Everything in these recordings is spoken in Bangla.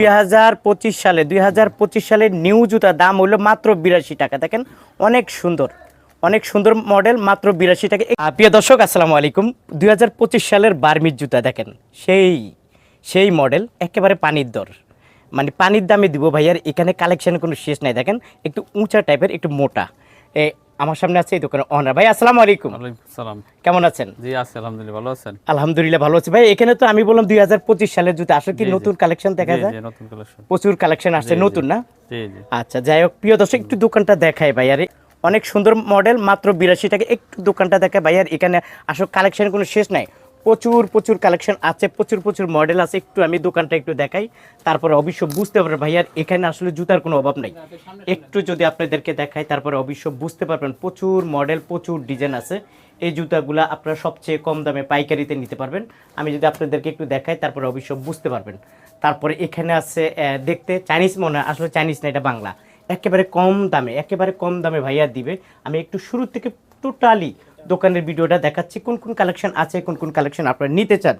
দুই হাজার পঁচিশ সালে, দুই সালের নিউ জুতার দাম হলো মাত্র বিরাশি টাকা। দেখেন, অনেক সুন্দর অনেক সুন্দর মডেল মাত্র বিরাশি টাকা। প্রিয় দর্শক, আসসালামু আলাইকুম। দুই হাজার পঁচিশ সালের বার্মির জুতা, দেখেন, সেই সেই মডেল একেবারে পানির দর। মানে পানির দামে দিব ভাইয়ার, এখানে কালেকশনের কোনো শেষ নাই। দেখেন, একটু উঁচা টাইপের একটু মোটা। আমার সামনে আছে এই দোকানের অনার ভাই আসসালামু আলাইকুম। সালাম। কেমন আছেন? জি আছি আলহামদুলিল্লাহ ভালো আছেন? আলহামদুলিল্লাহ ভালো আছি। ভাই এখানে তো আমি বললাম দুই হাজার পঁচিশ সালের জুতা। আসলে কি। নতুন কালেকশন দেখা যায়? জি, নতুন কালেকশন প্রচুর কালেকশন আসছে। নতুন না? জি জি। আচ্ছা যাই হোক প্রিয় দর্শক একটু দোকানটা দেখায় ভাই। আরে অনেক সুন্দর মডেল মাত্র বিরাশি টাকা। একটু দোকানটা দেখায় ভাইয়ার এখানে আসলে কালেকশন কোনো শেষ নাই। প্রচুর প্রচুর কালেকশন আছে, প্রচুর প্রচুর মডেল আছে। একটু আমি দোকানটা একটু দেখাই, তারপরে অবশ্য বুঝতে পারবেন, ভাইয়ার এখানে আসলে জুতার কোনো অভাব নাই। একটু যদি আপনাদেরকে দেখাই, তারপরে অবশ্য বুঝতে পারবেন, প্রচুর মডেল প্রচুর ডিজাইন আছে। এই জুতাগুলা আপনারা সবচেয়ে কম দামে পাইকারিতে নিতে পারবেন। আমি যদি আপনাদেরকে একটু দেখাই, তারপরে অবশ্য বুঝতে পারবেন। তারপরে এখানে আছে দেখতে চাইনিজ মনে আসলে চাইনিজ না, এটা বাংলা। একেবারে কম দামে, একেবারে কম দামে ভাইয়া দিবে। আমি একটু শুরু থেকে টোটালি দোকানের ভিডিওটা দেখাচ্ছি, কোন কোন কালেকশন আছে, কোন কোন কালেকশন আপনারা নিতে চান।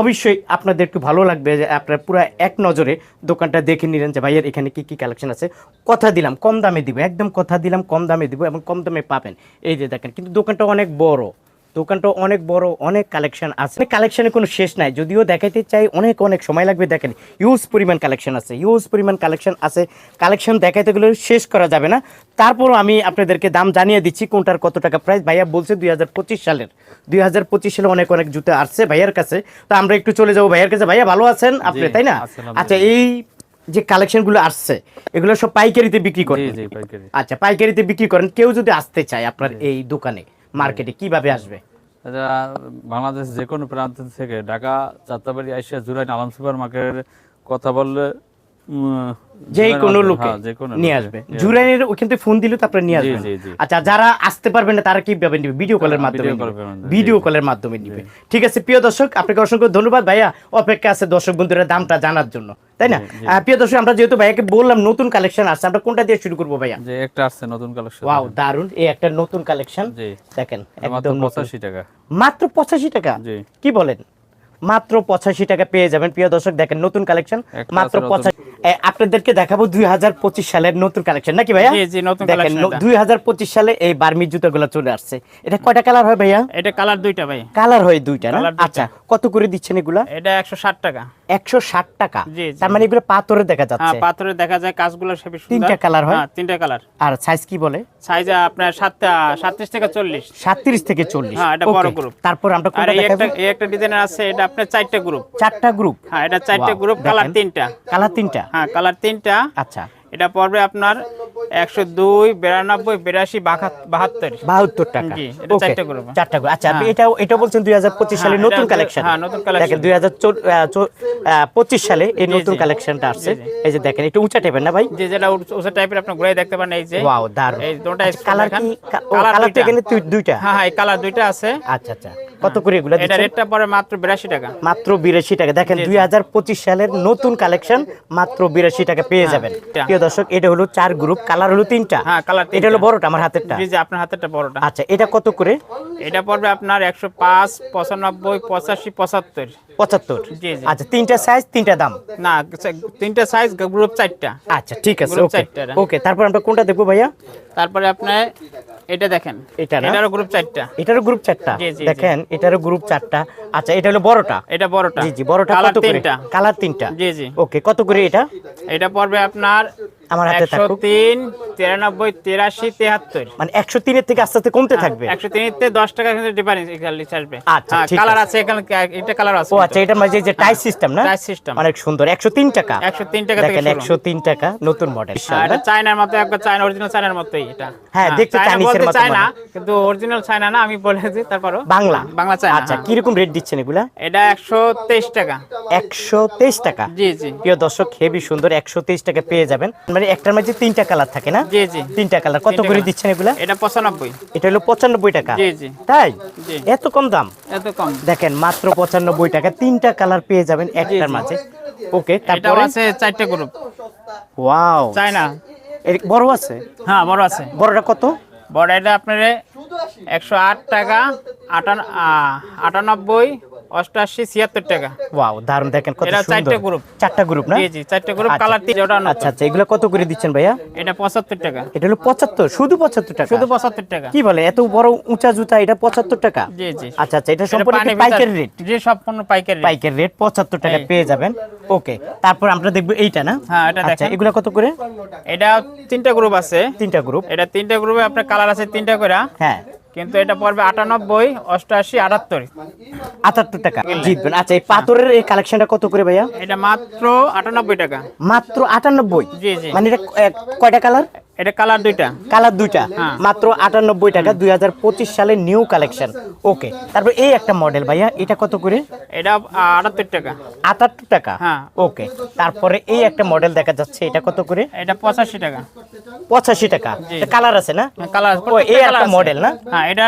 অবশ্যই আপনাদের একটু ভালো লাগবে যে আপনারা পুরো এক নজরে দোকানটা দেখে নিলেন যে ভাইয়ের এখানে কি কি কালেকশন আছে। কথা দিলাম, কম দামে দিব, একদম কথা দিলাম, কম দামে দিব এবং কম দামে পাবেন। এই যে দেখেন, কিন্তু দোকানটা অনেক বড়। দোকানটা অনেক বড় অনেক কালেকশন আছে। কালেকশনের কোনো শেষ নাই যদিও দেখাইতে চাই অনেক অনেক সময় লাগবে দেখেন। ইউজ পরিমাণ কালেকশন আছে ইউজ পরিমাণ কালেকশন আছে। কালেকশন দেখাইতে গেলে শেষ করা যাবে না। তারপরও আমি আপনাদেরকে দাম জানিয়ে দিচ্ছি কোনটার কত টাকা প্রাইস ভাইয়া বলছে দুই হাজার পঁচিশ সালের। দুই হাজার পঁচিশ সালে অনেক অনেক জুতো আসছে ভাইয়ার কাছে। তো আমরা একটু চলে যাব ভাইয়ার কাছে। ভাইয়া ভালো আছেন আপনি তাই না? আচ্ছা এই যে কালেকশনগুলো আসছে এগুলো সব পাইকারিতে বিক্রি করেন আচ্ছা পাইকারিতে বিক্রি করেন। কেউ যদি আসতে চায় আপনার এই দোকানে মার্কেটে কীভাবে আসবে? আচ্ছা বাংলাদেশ যে কোনো প্রান্ত থেকে ঢাকা, যাত্রাবাড়ি আইসিয়া জুরাইন আলম সুপার মার্কেটের কথা বললে যে কোনো লোকে নিয়ে আসবে। জুরাইনের ওইখান থেকে ফোন দিলে তো আপনারা নিয়ে আসবেন। আচ্ছা যারা আসতে পারবেন না তারা কীভাবে নিবে? ভিডিও কলের মাধ্যমে ভিডিও কলের মাধ্যমে, নিবে। ঠিক আছে প্রিয় দর্শক আপনাকে অসংখ্য ধন্যবাদ ভাইয়া। অপেক্ষা আছে দর্শক বন্ধুরা দামটা জানার জন্য। তাই না? প্রিয় দর্শক আমরা যেহেতু ভাইয়াকে বললাম নতুন কালেকশন আসছে আমরা কোনটা দিয়ে শুরু করব ভাইয়া? যে একটা আসছে নতুন কালেকশন ওয়াও দারুণ এই একটা নতুন কালেকশন দেখেন একদম নতুন। পঁচাশি টাকা। মাত্র পঁচাশি টাকা? কি বলেন? মাত্র পঁচাশি টাকা পেয়ে যাবেন প্রিয় দর্শক দেখেন নতুন কালেকশন মাত্র আছে নতুন। পঁচাশি এ, আপনাদেরকে দেখাবো দুই হাজার পঁচিশ সালের নতুন কালেকশন নাকি ভাইয়া? দেখেন দুই হাজার পঁচিশ সালে এই বার্মির জুতোগুলো চলে আসছে। এটা কয়টা কালার হয় ভাইয়া? এটা কালার দুইটা ভাই। কালার হয় দুইটা না? আচ্ছা কত করে দিচ্ছেন এগুলা? এটা একশো ষাট টাকা। একশো ষাট টাকা। তার মানে এগুলো পাথরে দেখা হ্যাঁ যাচ্ছে। পাথরে দেখা যায় কাজগুলো সবই তিনটা colour হয়? হ্যাঁ তিনটা কালার। আর সাইজ কি বলে? সাইজ আপনার সাত সাতত্রিশ থেকে চল্লিশ। সাতত্রিশ থেকে চল্লিশ। হ্যাঁ, এটা বড় group। তারপর আমরা কোনটা একটা দেখাবো? এই একটা ডিজাইনের আছে এটা আপনার চারটা গ্রুপ চারটা গ্রুপ হ্যাঁ এটা চারটে গ্রুপ কালার তিনটা। কালার তিনটা? হ্যাঁ কালার তিনটা। আচ্ছা। এটা পড়বে আপনার একশো দুই বিরানব্বই বিরাশি বাহাত্তর। বাহাত্তর টাকা। চারটা। চারটা। আচ্ছা আপনি হ্যাঁ। এটাও এটা বলছেন দুই হাজার পঁচিশ সালে হ্যাঁ, নতুন কালেকশন হ্যাঁ, নতুন collection। দুই হাজার পঁচিশ সালে এই নতুন কালেকশনটা আসছে। এই যে দেখেন একটু উঁচা টাইপের না ভাই? যে যেটা উঁচু টাইপের আপনি ঘুরে দেখতে পারেন এই যে। ওয়াও দারুণ এই দুটো কালার কি? কালার তো দুইটা। দুইটা? হ্যাঁ হ্যাঁ কালার দুইটা আছে। আচ্ছা আচ্ছা। কত করে এগুলো এটা রেটটা পড়ে মাত্র বিরাশি টাকা। মাত্র বিরাশি টাকা। দেখেন জি, জি। দুই হাজার পঁচিশ সালের নতুন কালেকশন মাত্র বিরাশি টাকা পেয়ে যাবেন। এটা। প্রিয় দর্শক এটা হলো চার গ্রুপ কালার হলো তিনটা? হ্যাঁ, colour এটা হলো। বড়টা আমার হাতেরটা? জি জি আপনার হাতেরটা বড়টা। আচ্ছা এটা কত করে? এটা পড়বে আপনার একশো পাঁচ পঁচানব্বই পঁচাশি পঁচাত্তর। পঁচাত্তর? জি, জি। আচ্ছা তিনটা সাইজ তিনটা দাম? না তিনটা সাইজ গ্রুপ চারটা। আচ্ছা ঠিক আছে ওকে চারটা ওকে তারপর আমরা কোনটা দেখব ভাইয়া? তারপরে আপনার এটা দেখেন। এটা এটারও গ্রুপ চারটা। এটারও গ্রুপ চারটা। দেখেন এটারও গ্রুপ চারটা। আচ্ছা এটা হলো বড়টা? এটা বড়টা। জি জি বড়টা কালার কত করে? তিনটা। কালার তিনটা। জি জি। ওকে কত করে এটা? এটা পড়বে আপনার আমার হাতে একশো থাকুক তিন তিরানব্বই তিরাশি তেহাত্তর। মানে একশো তিনের থেকে আস্তে আস্তে কমতে থাকবে? একশো তিনতে দশ টাকা কিন্তু ডিফারেন্স আসবে। আচ্ছা, হ্যাঁ কালার আছে। এখানে এটা কালার আছে ও আচ্ছা এটা মানে যে টাইস সিস্টেম না? টাইস সিস্টেম অনেক সুন্দর। একশো তিন টাকা। 103 টাকা থেকে দেখেন শুরু। একশো তিন টাকা নতুন মডেল এটা চায়নার মতো একবার চায়না অরিজিনাল চায়নার মতোই এটা। হ্যাঁ, দেখতে চাইনিজের মতো চায়না কিন্তু অরিজিনাল চায়না না আমি বলে দিই তারপরও বাংলা। বাংলা চায়না আচ্ছা হ্যাঁ। কীরকম রেট দিচ্ছেন এগুলা? এটা একশো তেইশ টাকা। একশো তেইশ টাকা। জি জি। প্রিয় দর্শক হেভি সুন্দর একশো তেইশ টাকা পেয়ে যাবেন। মানে একটার মাঝে তিনটা কালার থাকে না? জি জি। তিনটা কালার। কত করে দিচ্ছেন এগুলা? এটা পঁচানব্বই। এটা হলো পঁচানব্বই টাকা। জি জি। তাই? এত কম দাম? এত কম। দেখেন মাত্র পঁচানব্বই টাকা। তিনটা কালার পেয়ে যাবেন একটার মাঝে। ওকে তারপরে? আছে চারটে গ্রুপ ওয়াও। চায়না। বড় আছে? হ্যাঁ বড় আছে। বড়টা কত? বড় এটা আপনার একশো আট টাকা আটান আটানব্বই অষ্টআশি ছিয়াত্তর টাকা। ওয়াও দারুণ দেখেন কত এটা সুন্দর। চারটে group। চারটা গ্রুপ না? জি জি চারটে গ্রুপ। কালার তিন ওটা আচ্ছা আচ্ছা এগুলো কত করে দিচ্ছেন ভাইয়া? এটা পঁচাত্তর টাকা। এটা হলো পঁচাত্তর শুধু পঁচাত্তর টাকা? শুধু পঁচাত্তর টাকা। কি বলে এত বড় উঁচা জুতা এটা পঁচাত্তর টাকা? জি জি। আচ্ছা আচ্ছা এটা সম্পূর্ণ পাইকারি রেট জি সম্পূর্ণ পাইকারি রেট পাইকারি রেট পঁচাত্তর টাকা পেয়ে যাবেন। ওকে তারপর আমরা দেখব এইটা না? হ্যাঁ, এটা আচ্ছা দেখেন। এগুলো কত করে? এটা তিনটা গ্রুপ আছে। তিনটা গ্রুপ এটা তিনটা গ্রুপে আপনার কালার আছে তিনটা করে। হ্যাঁ। কিন্তু এটা পড়বে আটানব্বই অষ্টআশি আটাত্তর। আটাত্তর টাকা। জিতবেন। আচ্ছা এই পাথরের এই কালেকশনটা কত করে ভাইয়া? এটা মাত্র আটানব্বই টাকা। মাত্র আটানব্বই? জি, জি। মানে এটা কয়টা কালার এটা কালার দুইটা? কালার দুইটা। হ্যাঁ। মাত্র আটানব্বই টাকা দুই হাজার পঁচিশ সালের নিউ কালেকশন। ওকে তারপর এই একটা মডেল ভাইয়া এটা কত করে? এটা আটাত্তর টাকা। আটাত্তর টাকা? হ্যাঁ। ওকে তারপরে এই একটা মডেল দেখা যাচ্ছে এটা কত করে? এটা পঁচাশি টাকা। পঁচাশি টাকা। কালার আছে না? কালার এই একটা মডেল না? হ্যাঁ এটা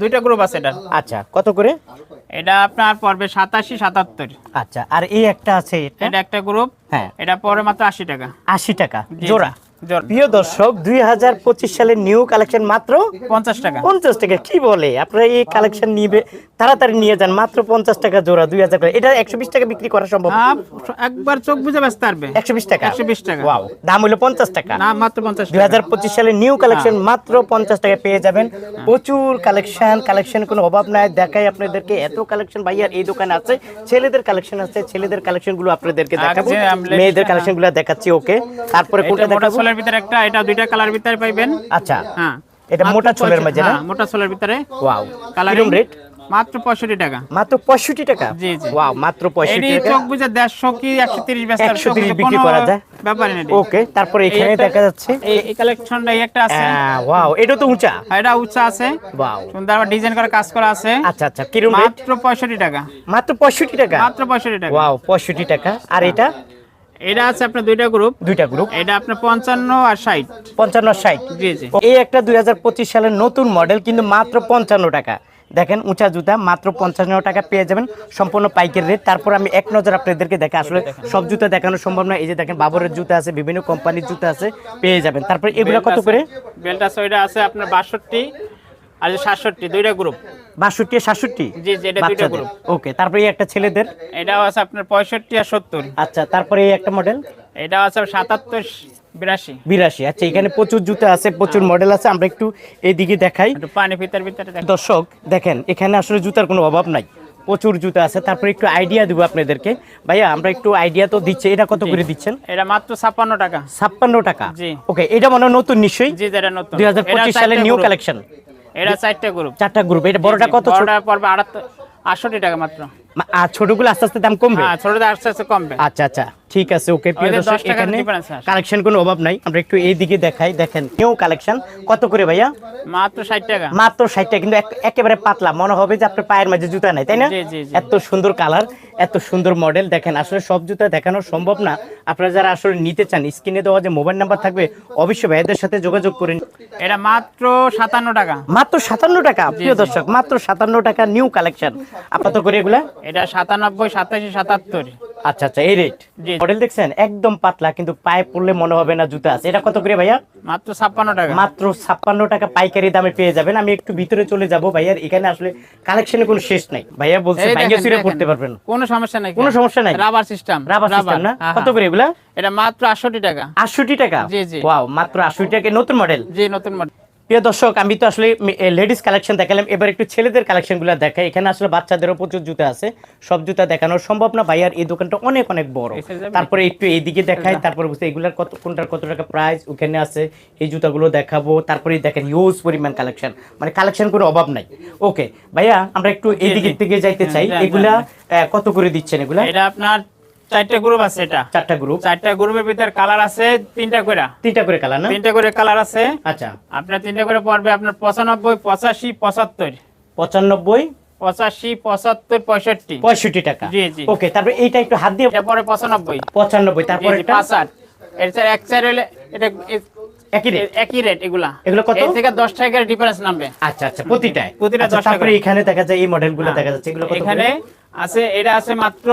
দুইটা গ্রুপ আছে এটা। আচ্ছা কত করে? এটা আপনার পড়বে সাতাশি সাতাত্তর। আচ্ছা আর এই একটা আছে এটা? একটা গ্রুপ হ্যাঁ। এটা পড়বে মাত্র আশি টাকা। আশি টাকা। জোড়া? প্রিয় দর্শক দুই হাজার পঁচিশ সালের নিউ কালেকশন মাত্র পঞ্চাশ টাকা। পঞ্চাশ টাকা। কি বলে? আপনারা এই কালেকশন নিবে তাড়াতাড়ি নিয়ে যান মাত্র পঞ্চাশ টাকা জোড়া দুই হাজার এটা একশো বিশ টাকা বিক্রি করা সম্ভব? হ্যাঁ, একবার চোখ বুঝে ব্যস্ত পারবে একশো বিশ টাকা? 120 টাকা। ওয়াও দাম হলো পঞ্চাশ টাকা। না মাত্র পঞ্চাশ দুই হাজার পঁচিশ সালের নিউ কালেকশন মাত্র পঞ্চাশ টাকা পেয়ে যাবেন। প্রচুর কালেকশন কালেকশন কোনো অভাব নাই। দেখাই আপনাদেরকে এত কালেকশন ভাইয়ার এই দোকানে আছে। ছেলেদের কালেকশন আছে ছেলেদের কালেকশনগুলো আপনাদেরকে দেখাবো। মেয়েদের কালেকশনগুলো দেখাচ্ছি ওকে। তারপরে কোনটা দেখাবো? সোলের ভিতরে একটা এটা দুইটা কালার ভিতরে পাইবেন। আচ্ছা। হ্যাঁ। এটা মোটা ছোলের মাঝে না? হ্যাঁ, মোটা সোলের ভিতরে। ওয়াও। কালার রেট মাত্র পঁয়ষট্টি টাকা। মাত্র পঁয়ষট্টি টাকা? জি, জি। ওয়াও মাত্র পঁয়ষট্টি এটি টাকা। চোখ বুঝে দেড়শো কি একশো তিরিশ 130 বিক্রি করা যায়। ব্যাপারই নেই। ওকে তারপরে এখানে দেখা যাচ্ছে। এই এই কালেকশনটা এই একটা আছে। ওয়াও এটা তো উঁচা। এটা উচ্চ আছে। ওয়াও। সুন্দর আবার ডিজাইন করা কাজ করা আছে। আচ্ছা আচ্ছা কিরম রেট মাত্র পঁয়ষট্টি টাকা। মাত্র পঁয়ষট্টি টাকা? মাত্র পঁয়ষট্টি টাকা। ওয়াও পঁয়ষট্টি টাকা। আর এটা? এটা আছে আপনার দুইটা গ্রুপ দুইটা গ্রুপ এটা আপনার পঞ্চান্ন আর জি জি। এই একটা সালের নতুন মডেল কিন্তু মাত্র পঞ্চান্ন টাকা। দেখেন উঁচা জুতা মাত্র পঞ্চান্ন টাকা পেয়ে যাবেন। সম্পূর্ণ পাইকের রেট তারপর আমি এক নজর আপনাদেরকে দেখে আসলে সব জুতা দেখানো সম্ভব না এই যে দেখেন বাবরের জুতা আছে বিভিন্ন কোম্পানির জুতা আছে পেয়ে যাবেন। তারপরে এগুলো কত করে? বেলটা সইটা আছে আপনার বাষট্টি। আর সাতষট্টি দুইটা গ্রুপ বাষট্টি সাতষট্টি? জি জি এটা দুইটা গ্রুপ ওকে তারপরে এই একটা ছেলেদের? এটাও আছে আপনার পঁয়ষট্টি আর সত্তর। আচ্ছা তারপরে এই একটা মডেল আছে সাতাত্তর বিরাশি। বিরাশি। আচ্ছা এখানে প্রচুর জুতা আছে প্রচুর মডেল আছে। আমরা একটু এইদিকে দেখাই। পানি ভিতর ভিতরে দর্শক দেখেন এখানে আসলে জুতার কোনো অভাব নাই। প্রচুর জুতা আছে। তারপরে একটু আইডিয়া দিব আপনাদেরকে। ভাইয়া আমরা একটু আইডিয়া তো দিচ্ছি। এটা কত করে দিচ্ছেন? এটা মাত্র ছাপ্পান্ন টাকা। ছাপ্পান্ন টাকা? ওকে এটা মনে হয় নতুন নিশ্চয়ই? দুই হাজার পঁচিশ সালের নিউ কালেকশন এটা চারটা গ্রুপ চারটা গ্রুপ এটা বড়টা কত ছোট? বড়টা পড়বে আটাত্তর আটষট্টি টাকা মাত্র। আর ছোটগুলো আস্তে আস্তে দাম কমবে? হ্যাঁ ছোটটা আস্তে আস্তে কমবে। আচ্ছা আচ্ছা ঠিক আছে ওকে প্রিয় দর্শক এখানে। কালেকশন কোনো অভাব নাই। আমরা একটু এই দিকে দেখাই দেখেন নিউ কালেকশন কত করে ভাইয়া? মাত্র ষাট টাকা। মাত্র ষাটটা কিন্তু একেবারে পাতলা। মনে হবে যে আপনার পায়ের মাঝে জুতা নাই তাই না। এত সুন্দর কালার এত সুন্দর মডেল দেখেন আসলে সব জুতা দেখানো সম্ভব না। আপনারা যারা আসলে নিতে চান স্ক্রিনে দেওয়া যে মোবাইল নাম্বার থাকবে অবশ্যই ভাইদের সাথে যোগাযোগ করেন এটা মাত্র সাতান্ন টাকা। মাত্র সাতান্ন টাকা প্রিয় দর্শক মাত্র সাতান্ন টাকা নিউ কালেকশন আপাতত করে এগুলা। এটা সাতানব্বই সাতাশি সাতাত্তর। আচ্ছা আচ্ছা এই রেট। মডেল দেখছেন? একদম পাতলা কিন্তু পায়ে পড়লে মনে হবে না জুতা আছে। এটা কত করে ভাইয়া? মাত্র ছাপ্পান্ন টাকা। মাত্র ছাপ্পান্ন টাকা পাইকারি দামে পেয়ে যাবেন। আমি একটু ভিতরে চলে যাব ভাইয়ার। এখানে আসলে কালেকশনের কোনো শেষ নাই। ভাইয়া বলছে ভাইয়া চুরে পড়তে পারবেন। কোনো সমস্যা নাই কোনো সমস্যা নাই? রাবার সিস্টেম রাবার সিস্টেম না? কত করে এগুলা? এটা মাত্র আটষট্টি টাকা। আটষট্টি টাকা? জি, জি। ওয়াও মাত্র আটষট্টি টাকা। নতুন মডেল জি নতুন মডেল প্রিয় দর্শক আমি তো আসলে লেডিস কালেকশন দেখালাম। এবার একটু ছেলেদের কালেকশনগুলো দেখাই। এখানে আসলে বাচ্চাদেরও প্রচুর জুতা আছে। সব জুতা দেখানো সম্ভব না। ভাইয়ার এই দোকানটা অনেক অনেক বড়। তারপরে একটু এইদিকে দেখাই। তারপরে বুঝতে এগুলার কত কোনটার কত টাকা প্রাইস ওখানে আছে। এই জুতাগুলো দেখাবো। তারপরে দেখেন হিউজ পরিমাণ কালেকশন মানে কালেকশন কোনো অভাব নাই। ওকে ভাইয়া আমরা একটু এইদিকে। থেকে যাইতে চাই। এগুলা কত করে দিচ্ছেন এগুলা? এটা আপনার চারটে গ্রুপ আছে এটা। চারটা গ্রুপ চারটা গ্রুপের ভিতর কালার আছে তিনটা করে তিনটা করে কালার না? তিনটা করে কালার আছে। আচ্ছা। আপনার তিনটা করে পড়বে আপনার পঁচানব্বই পঁচাশি পঁচাত্তর। পঁচানব্বই পঁচাশি পঁচাত্তর পঁয়ষট্টি। পঁয়ষট্টি টাকা। জি, জি। ওকে তারপরে এইটা একটু হাত দিয়ে পরে পঁচানব্বই। পঁচানব্বই তারপরে পাঁচ আট। এর চার এক চার হলে এটা একই রেট একই রেট এগুলা। এগুলো কত? থেকে দশ টাকার ডিফারেন্স নামবে। আচ্ছা আচ্ছা প্রতিটায়। প্রতিটা আচ্ছা, দশ টাকা। এখানে দেখা যায় এই মডেলগুলো দেখা যাচ্ছে এগুলো কত এখানে আছে এটা আছে মাত্র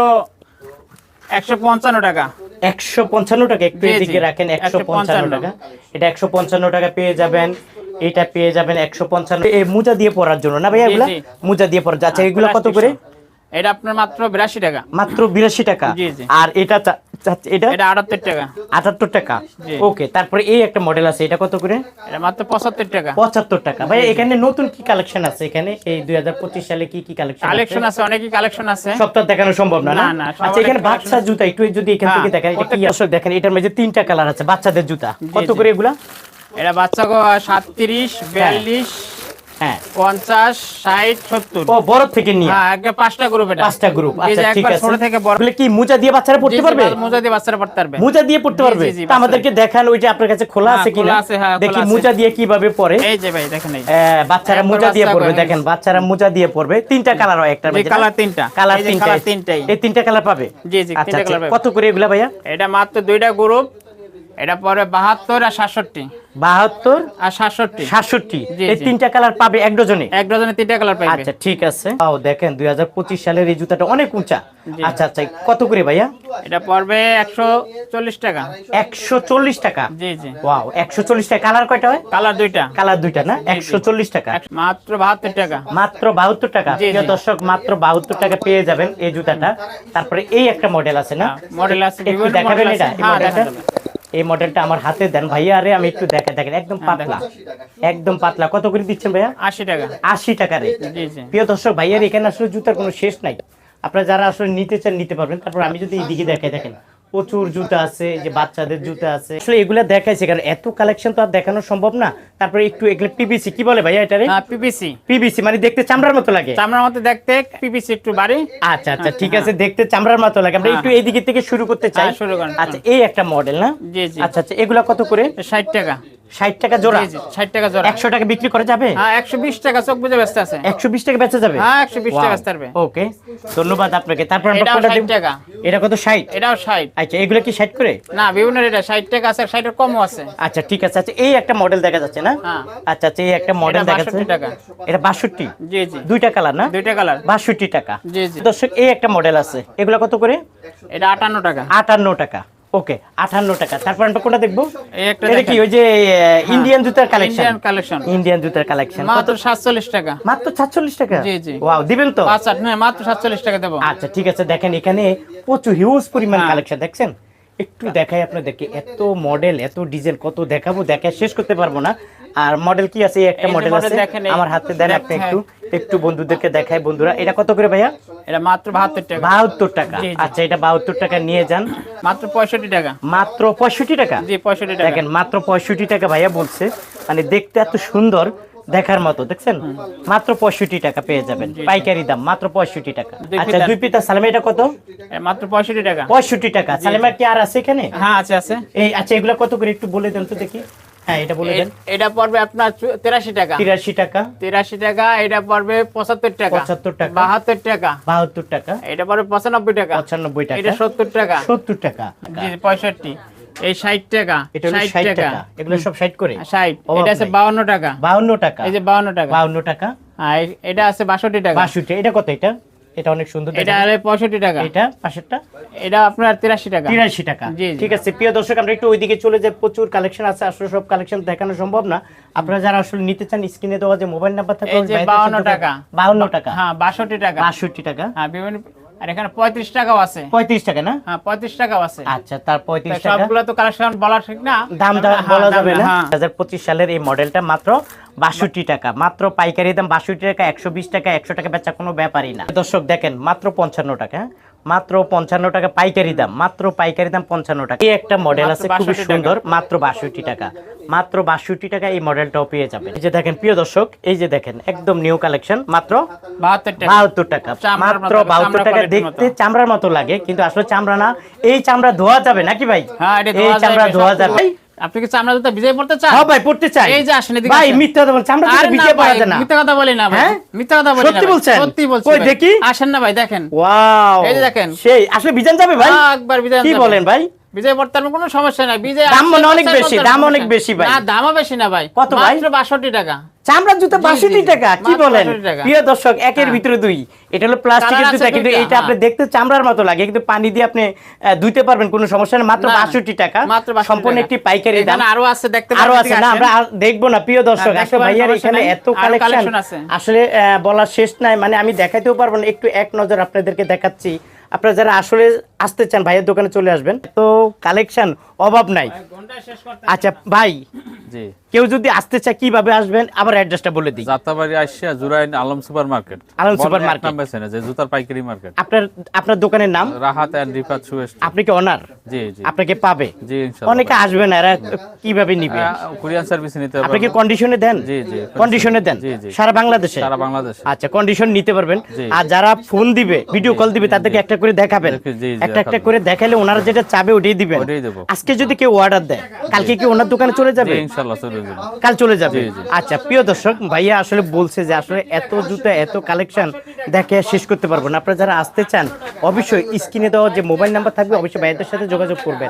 একশো পঞ্চান্ন টাকা। একশো পঞ্চান্ন টাকা একটু। এদিকে রাখেন একশো পঞ্চান্ন টাকা। এটা একশো পঞ্চান্ন টাকা পেয়ে যাবেন এটা পেয়ে যাবেন একশো পঞ্চান্ন। মোজা দিয়ে পরার জন্য না ভাই মুজা এগুলা? মোজা দিয়ে পড়া যাচ্ছে হ্যাঁ, এগুলো কত করে? এটা আপনার মাত্র বিরাশি টাকা। মাত্র বিরাশি টাকা? জি, জি। আর এটা এটা? টাকা। ওকে তারপরে এই একটা মডেল আছে এটা কত করে? এটা মাত্র পঁচাত্তর টাকা। পঁচাত্তর টাকা। ভাই এখানে নতুন কি কালেকশন আছে এখানে? এই দুই হাজার পঁচিশ সালে কি কি কালেকশন কালেকশন আছে কালেকশন আছে। দেখানো সম্ভব না না? আচ্ছা এখানে বাচ্চা জুতা একটু যদি এখান হ্যাঁ, থেকে দেখেন এটা কি প্রত্যেকটা- দেখেন এটার মধ্যে তিনটা কালার আছে বাচ্চাদের জুতা। কত করে এগুলা? এটা বাচ্চা সাতত্রিশ বিয়াল্লিশ হ্যাঁ। পঞ্চাশ ষাট সত্তর। ও বড় থেকে নিয়ে। হ্যাঁ একটা পাঁচটা গ্রুপ এটা। পাঁচটা গ্রুপ আচ্ছা ঠিক আছে। ছোট থেকে বড়। বলে কি মোজা দিয়ে বাচ্চারা পড়তে পারবে? মোজা দিয়ে বাচ্চারা পড়তে পারবে। মোজা দিয়ে পড়তে পারবে? জি, জি, তা বাচ্চারা। আমাদেরকে দেখান ওই যে আপনার কাছে খোলা হ্যাঁ, আছে কিনা? খোলা আছে, খোলা দেখি। মোজা দিয়ে কীভাবে পড়ে। এই যে ভাই দেখেন এই বাচ্চারা মোজা দিয়ে পড়বে দেখেন বাচ্চারা মোজা দিয়ে পড়বে। তিনটা কালার হয় একটা colour তিনটা। কালার তিনটা এই তিনটা কালার পাবে? জি, জি, আচ্ছা তিনটা আচ্ছা পাবে। কত করে এগুলা ভাইয়া? এটা মাত্র দুইটা গ্রুপ এটা পরে বাহাত্তর আর সাতষট্টি। বাহাত্তর আর সাতষট্টি। সাতষট্টি। জি, এই জি। তিনটা কালার পাবে এক ডজনে? এক ডজনে তিনটা কালার পাইবে। আচ্ছা ঠিক আছে। ও দেখেন দুই সালের এই জুতাটা অনেক উঁচা। আচ্ছা আচ্ছা কত করে ভাইয়া? এটা পড়বে একশো চল্লিশ টাকা। একশো চল্লিশ টাকা? জি জি। ওয়াও একশো চল্লিশ টাকা। কালার কয়টা হয়? কালার দুইটা। কালার দুইটা না? একশো চল্লিশ টাকা। মাত্র বাহাত্তর টাকা। মাত্র বাহাত্তর টাকা। জি, প্রিয় দর্শক মাত্র বাহাত্তর টাকা পেয়ে যাবেন এই জুতাটা। তারপরে এই একটা মডেল আছে না? মডেল আছে, দেখাবেন এটা? হ্যাঁ। এই মডেলটা আমার হাতে দেন। ভাইয়া আরে আমি একটু দেখা দেখেন একদম হ্যাঁ, পাতলা। একদম পাতলা। কত করে দিচ্ছেন ভাইয়া? আশি টাকা। আশি টাকা জি প্রিয় দর্শক ভাইয়ার এখানে আসলে জুতার কোনো শেষ নাই। আপনারা যারা আসলে নিতে চান নিতে পারবেন। তারপর আমি যদি এই দিকে দেখে দেখেন। প্রচুর জুতা আছে যে বাচ্চাদের জুতো আছে। আসলে এগুলা দেখাইছে কারণ এত কালেকশন তো আর দেখানো সম্ভব না। তারপরে একটু এগুলো পিবিসি কি বলে ভাইয়া এটারে পিবিসি পিবিসি মানে দেখতে চামড়ার মতো লাগে। চামড়ার মতো দেখতে পিবিসি একটু বাড়ি। আচ্ছা আচ্ছা ঠিক আছে দেখতে চামড়ার মতো লাগে। আমরা হ্যাঁ, একটু এইদিকে থেকে শুরু করতে চাই। হ্যাঁ, শুরু করেন, আচ্ছা এই একটা মডেল না? জি জি। আচ্ছা আচ্ছা এগুলা কত করে? ষাট টাকা। ষাট টাকা জোড়া? জি জি ষাট টাকা জোড়া। একশো টাকা বিক্রি করা যাবে? হ্যাঁ একশো বিশ টাকা চোখ বুঝে ব্যস্ত আছে। একশো বিশ টাকা বেচা যাবে? হ্যাঁ, 120 টাকা বেচতে পারবে। ওকে ধন্যবাদ আপনাকে। তারপর আমরা এটাও কোনটা 60 দেব? টাকা। এটা কত ষাট? এটাও ষাট। আচ্ছা এগুলো কি ষাট করে? না বিভিন্ন রেটে ষাট টাকা আছে ষাটের কমও আছে। আচ্ছা ঠিক আছে। আচ্ছা এই একটা মডেল দেখা যাচ্ছে না? হ্যাঁ। আচ্ছা আচ্ছা এই একটা মডেল দেখা যাচ্ছে। টাকা। এটা বাষট্টি? জি জি। দুইটা কালার না? দুইটা কালার বাষট্টি টাকা। জি জি। দর্শক এই একটা মডেল আছে। এগুলো কত করে? এটা আটান্ন টাকা। আটান্ন টাকা। ওকে আটান্ন টাকা। তারপর আমরা কোনটা দেখব? একটা এটা কি ওই যে ইন্ডিয়ান জুতার কালেকশন ইন্ডিয়ান কালেকশন ইন্ডিয়ান জুতার কালেকশন মাত্র সাতচল্লিশ টাকা। মাত্র সাতচল্লিশ টাকা? জি, জি। ওয়াও দিবেন তো? আচ্ছা না মাত্র সাতচল্লিশ টাকা দেব। আচ্ছা ঠিক আছে দেখেন এখানে প্রচুর হিউজ পরিমাণ হ্যাঁ। কালেকশন দেখছেন? একটু দেখাই আপনাদেরকে এত মডেল এত ডিজাইন কত দেখাবো দেখা শেষ করতে পারব না। আর মডেল কি আছে? একটা মডেল আছে। আমার হাতে দেন আপনি হ্যাঁ। একটু একটু বন্ধুদেরকে দেখাই। বন্ধুরা এটা কত করে ভাইয়া? এটা মাত্র বাহাত্তর টাকা। বাহাত্তর টাকা। আচ্ছা এটা বাহাত্তর টাকা নিয়ে যান। মাত্র পঁয়ষট্টি টাকা। মাত্র পঁয়ষট্টি টাকা? জি পঁয়ষট্টি টাকা। দেখেন মাত্র পঁয়ষট্টি টাকা ভাইয়া বলছে। মানে দেখতে এত সুন্দর দেখার মতো দেখছেন? মাত্র পঁয়ষট্টি টাকা পেয়ে যাবেন। পাইকারি দাম মাত্র পঁয়ষট্টি টাকা। আচ্ছা দুই পিতা সালামা এটা কত? মাত্র পঁয়ষট্টি টাকা। পঁয়ষট্টি টাকা। সালেমা কি আর আছে এখানে? হ্যাঁ আছে আছে। এই আচ্ছা এগুলো কত করে একটু বলে দেন তো দেখি। হ্যাঁ এটা বলে দেন। এটা পড়বে আপনার তেরাশি টাকা। এটা পড়বে টাকা। 75 টাকা। এটা পড়বে টাকা। টাকা। এটা সত্তর টাকা। সত্তর টাকা। জি পঁয়ষট্টি। এই ষাট টাকা। এটা টাকা। এগুলো সব ষাট করে। ষাট। অভাব এটা আছে নাই। বাউন্ন টাকা। বাউন্ন টাকা। এই যে বাউন্ন টাকা। বাউন্ন টাকা। আর এটা আছে বাষট্টি টাকা। বাষট্টি। এটা কত এটা? এটা অনেক সুন্দর এটা দেখেন। আছে পঁয়ষট্টি টাকা। এটা পাশেরটা এটা আপনার তিরাশি টাকা। তিরাশি টাকা। জি, জি। ঠিক আছে প্রিয় দর্শক আমরা একটু ওইদিকে চলে যাই। প্রচুর কালেকশন আছে আসলে সব কালেকশন দেখানো সম্ভব না। আপনারা যারা আসলে নিতে চান স্ক্রিনে দেওয়া যে মোবাইল নাম্বার থাকে এই যে 52 টাকা। বাউন্ন টাকা। হ্যাঁ বাষট্টি টাকা। বাষট্টি টাকা। হ্যাঁ বিভিন্ন আর এখানে টাকাও আছে। পঁয়ত্রিশ টাকা না? হ্যাঁ পঁয়ত্রিশ টাকাও আছে। আচ্ছা তার তো পঁয়ত্রিশ টাকা। সবগুলো তো কালেকশন বলা ঠিক না। দাম হ্যাঁ, বলা যাবে না। হ্যাঁ। হাজার পঁচিশ সালের এই মডেলটা মাত্র বাষট্টি টাকা। মাত্র পাইকারি দাম বাষট্টি টাকা একশো বিশ টাকা একশো টাকা বেচা কোনো ব্যাপারই না। দর্শক দেখেন মাত্র পঞ্চান্ন টাকা? মাত্র পঞ্চান্ন টাকা পাইকারি দাম মাত্র পাইকারি দাম পঞ্চান্ন টাকা। এই একটা মডেল আছে খুবই সুন্দর মাত্র বাষট্টি টাকা। মাত্র বাষট্টি টাকা এই মডেলটাও পেয়ে যাবেন। এই যে দেখেন প্রিয় দর্শক এই যে দেখেন একদম নিউ কালেকশন মাত্র বাহাত্তর টাকা। মাত্র বাহাত্তর টাকা দেখতে চামড়ার মতো লাগে কিন্তু আসলে চামড়া না এই চামড়া ধোয়া যাবে নাকি ভাই? হ্যাঁ এই চামড়া ধোয়া যাবে। আপনি কি চামড়া জুতা ভিজে পড়তে চান? হ্যাঁ ভাই পড়তে চাই। এই যে আসেন, এদিকে ভাই। মিথ্যা কথা বলেন চামড়া জুতা ভিজে পড়া যায় না। মিথ্যা কথা বলেন না ভাই। হ্যাঁ? মিথ্যা কথা বলেন সত্যি বলছেন? সত্যি বলছেন কই দেখি? আসেন না ভাই দেখেন। ওয়াও। এই যে দেখেন। সেই আসলে বিজান যাবে ভাই? একবার বিধান কি বলেন ভাই? বিজয় পারবেন কোনো সমস্যা নাই। বিজয় দাম মনে অনেক বেশি, দাম অনেক বেশি ভাই। না দামও বেশি না ভাই। কত ভাই? মাত্র 62 টাকা। চামড়ার জুতা জি, বাষট্টি জি, টাকা কি বলেন? প্রিয় দর্শক একের হ্যাঁ। ভিতরে দুই। এটা হলো প্লাস্টিকের জুতা কিন্তু এটা আপনি হ্যাঁ। দেখতে চামড়ার মতো লাগে। কিন্তু পানি দিয়ে আপনি ধুইতে পারবেন কোনো সমস্যা নেই। মাত্র না, বাষট্টি টাকা। সম্পূর্ণ একটি পাইকারি দাম। আরও আছে দেখতে আরও আছে। না আমরা দেখব না প্রিয় দর্শক। আসলে ভাইয়ার এখানে এত কালেকশন। আসলে বলার শেষ নাই। মানে আমি দেখাইতেও পারব না। একটু এক নজর আপনাদেরকে দেখাচ্ছি। আপনারা যারা আসলে আসতে চান ভাইয়ের দোকানে চলে আসবেন তো কালেকশন অভাব নাই। ঘণ্টা শেষ করতে আচ্ছা ভাই জি। কেউ যদি আসতে চায় কীভাবে আসবেন? আবার অ্যাড্রেসটা বলে দিই। যাত্রাবাড়ি আসিয়া Jurain Alam super market Alam super market. নাম বেছে যে জুতার পাইকারি মার্কেট। আপনার আপনার দোকানের নাম? রাহাত এন্ড রিফাত সুয়েস্ট আপনি কি অনার জি জি। আপনাকে পাবে? জি ইনশাআল্লাহ অনেকে আসবে না এরা কীভাবে নিবে? কুরিয়ান সার্ভিস নিতে আপনি কি কন্ডিশনে দেন? জি, জি। কন্ডিশনে দেন। সারা বাংলাদেশে? সারা বাংলাদেশে। আচ্ছা কন্ডিশন নিতে পারবেন। আর যারা ফোন দিবে ভিডিও কল দিবে তাদেরকে একটা করে দেখাবেন। একটা একটা করে দেখালে ওনারা যেটা চাবে ওটাই দিবেন। আজকে যদি কেউ অর্ডার দেয় কালকে কি ওনার দোকানে চলে যাবে? ইনশাআল্লাহ চলে যাবে কাল চলে যাবে। আচ্ছা প্রিয় দর্শক ভাইয়া আসলে বলছে যে আসলে এত জুতা এত কালেকশন দেখে শেষ করতে পারব না। আপনারা যারা আসতে চান অবশ্যই স্ক্রিনে দেওয়া যে মোবাইল নাম্বার থাকবে অবশ্যই ভাইয়াদের সাথে যোগাযোগ করবেন।